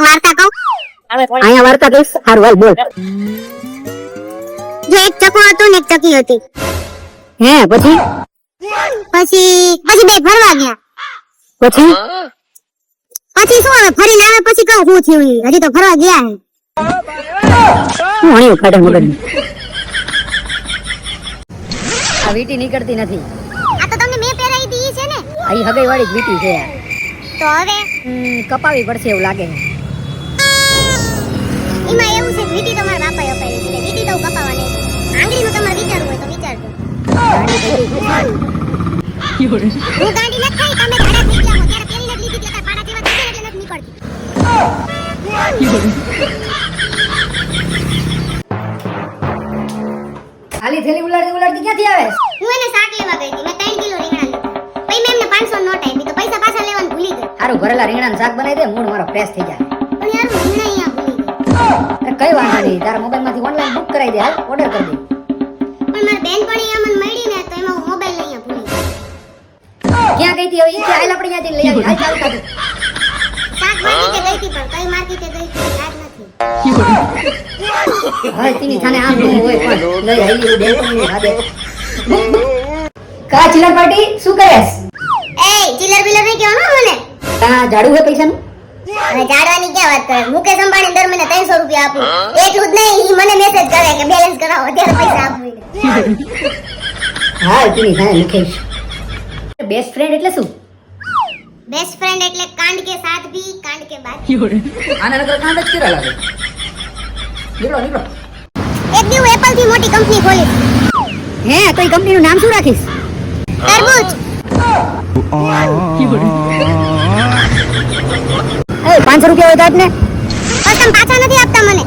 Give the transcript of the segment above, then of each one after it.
એક વાર્તા કહું? અહીંયા વાર્તા કહીશ. સારું હાલ બોલ. જો એક ચકો હતો ને એક ચકી હતી. હે પછી? પછી પછી બે ફરવા ગયા. પછી? પછી શું હવે ફરીને આવે પછી કહું હું થયું હજી તો ફરવા ગયા હે. હું હણ્યું કાઢે મગજ આ વીટી નીકળતી નથી. આ તો તમને મેં પહેરાવી હતી છે ને? આ હગાઈ વાળી વીટી છે તો હવે? કપાવી પડશે એવું લાગે. છે વીટી તો મારા બાપાએ અપાવી એટલે વીટી તો કપાવાની આંગળીનું તમારે વિચારવું હોય તો વિચારજો. હું ગાડી નથી ખાઈ તમે ઘરે થઈ ગયા હો. ત્યારે પેલી જ લીધી એટલે પાડા જેવા થઈ એટલે નથી નીકળતી. ખાલી થેલી ઉલાડી ઉલાડી ક્યાંથી આવે? હું એને શાક લેવા ગઈ હતી મેં ત્રણ કિલો રીંગણા લીધા. પછી મેં એમને 500 નોટ આપી તો પૈસા પાછા લેવાનું ભૂલી ગઈ. સારું ભરેલા રીંગણાનું શાક બનાવી દે મૂડ મારો ફ્રેશ થઈ જાય. પણ યાર રીંગણા અહીંયા ભૂલી ગઈ. કઈ વાંધો નહીં. તારા મોબાઈલમાંથી ઓનલાઈન બુક કરાવી દે હાલ ઓર્ડર કરી દે. પણ મારી બેનપણી અહીંયા મને મળી ને તો એમાં હું મોબાઈલ અહીંયા ભૂલી ગઈ ક્યાં ગઈ હતી હવે? ઈ હાલ આપણે ત્યાંથી લઈ આવી હાલ ચાલ કાઢ શાક માર્કેટે ગઈ હતી પણ કઈ માર્કેટે ગઈ હતી યાદ નથી. હાય તીની થાને આમ નું હોય પણ લઈ હાલી બેન પણ ખાધે કા ચિલર પાર્ટી? શું કરેસ એ ચિલર બિલર નહીં કહેવાનું મને? તા ઝાડુ હે પૈસાનું? હવે જાડવાની ક્યાં વાત કરે? મુકેશ અંબાણી દર મહિને 300 રૂપિયા આપું. એટલું જ નહીં ઈ મને મેસેજ કરે કે બેલેન્સ કરાવો અત્યારે પૈસા આપું હા તેની હા લખેશ બેસ્ટ ફ્રેન્ડ એટલે શું? બેસ્ટ ફ્રેન્ડ એટલે કાંડ કે સાથ ભી કાંડ કે બાદ આના નકર કાંડ જ કર્યા લાગે? નીકળો નીકળો. એક દી હું એપલથી મોટી કંપની ખોલીશ. હે તો કંપની કંપનીનું નામ શું રાખીશ? તરબૂચ. એ પાંચસો રૂપિયા હોય ને પણ તમે પાછા નથી આપતા મને.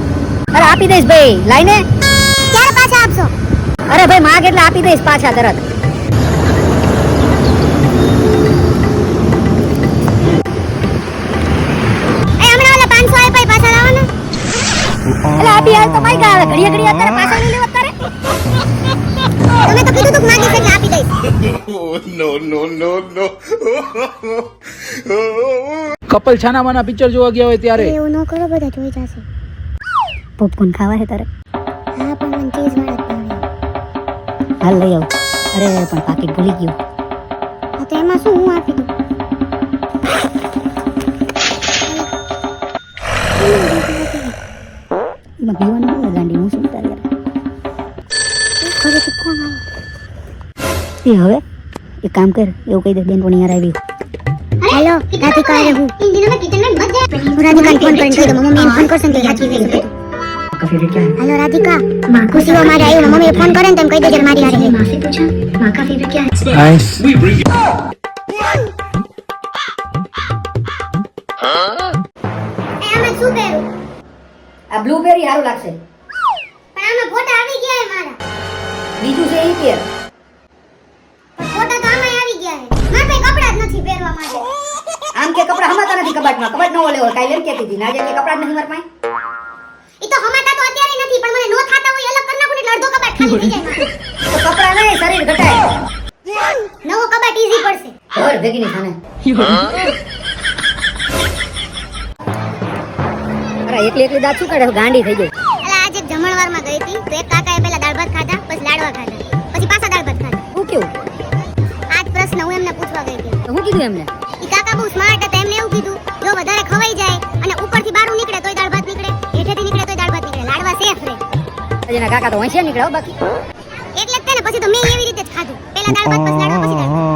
અરે આપી દઈશ ભાઈ લાઈને. ક્યારે પાછા આપશો? અરે ભાઈ માગ એટલે આપી દઈશ પાછા તરત. હમણાં ઓલા 500 પાછા લાવો એટલે આપી હાલ તો માઈ ગયા ઘડિયા ઘડિયા અત્યારે પાછા નહીં લેવા તારે તમે તો કીધું તું કે માગીશ આપી દઈશ. નો નો નો no. કપલ છાના માના પિક્ચર જોવા ગયા હોય ત્યારે. એવું ન કરો બધા જોઈ જશે. પોપકોર્ન ખાવા હે તારે? હા પણ મને ચીઝ વાળા હાલ લઈ આવ. અરે પણ પાકીટ ભૂલી ગયો. હા તો એમાં શું હું આપી દઉં? એમાં પીવાનું ગાંડી હું શું તારે ઘરેથી ફોન આવ્યો એ હવે એક કામ કર એવું કહી દે બેન પણ યાર આવી હેલો રાધિકા અરે હું. હું રાધિકાને ફોન કરીને કહી દઉં મમ્મી એને ફોન કરશે ને તો સાચી લઈ જશે હેલો રાધિકા ખુશીઓ મારે આવ્યું મમ્મી ફોન કરે ને તેમ કહી દેજે કે મારી હારે છે. નાઈસ એ આમાં શું પહેરું આ બ્લુબેરી સારું લાગશે. બીજું છે એ પેર મોટા ગામમાં આવી ગયા છે. મારે કઈ કપડાં જ નથી પહેરવા માટે. આમ કે કપડા હમાતા નથી કબાટમાં. કબાટ નો લેવો કાલે એમ કહેતી હતી. નાજે કે કપડા નથી મારા પાસે? ઈ તો હમાતા તો અત્યારે નથી પણ મને નો થાતા હોય અલગ કરી નાખું એટલે અડધો કબાટ ખાલી થઈ જાય. તો કપડા નહીં શરીર ઘટાય. નવો કબાટ ઈઝી પડશે. ઘર ભેગી ની અરે એકલી એકલી દાંત શું કાઢે? ગાંડી થઈ ગઈ. ખાધા ખાધા પછી પાછા દાળ ભાત ખાધા. હું કેવું? આજ પ્રશ્ન હું એમને પૂછવા ગઈ હતી. હું કીધું એમને? ઈ કાકા બહુ સ્માર્ટ હતા એમને એવું કીધું જો વધારે ખવાઈ જાય અને ઉપરથી બારું નીકળે તોય દાળ ભાત નીકળે હેઠેથી નીકળે તોય દાળ ભાત નીકળે. લાડવા સેફ રહે એના કાકા તો હોંશિયાર નીકળ્યા બાકી. એટલે જ તેને પછી તો મેં એવી રીતે જ ખાધું. પહેલા દાળ ભાત પછી લાડવા પછી દાળ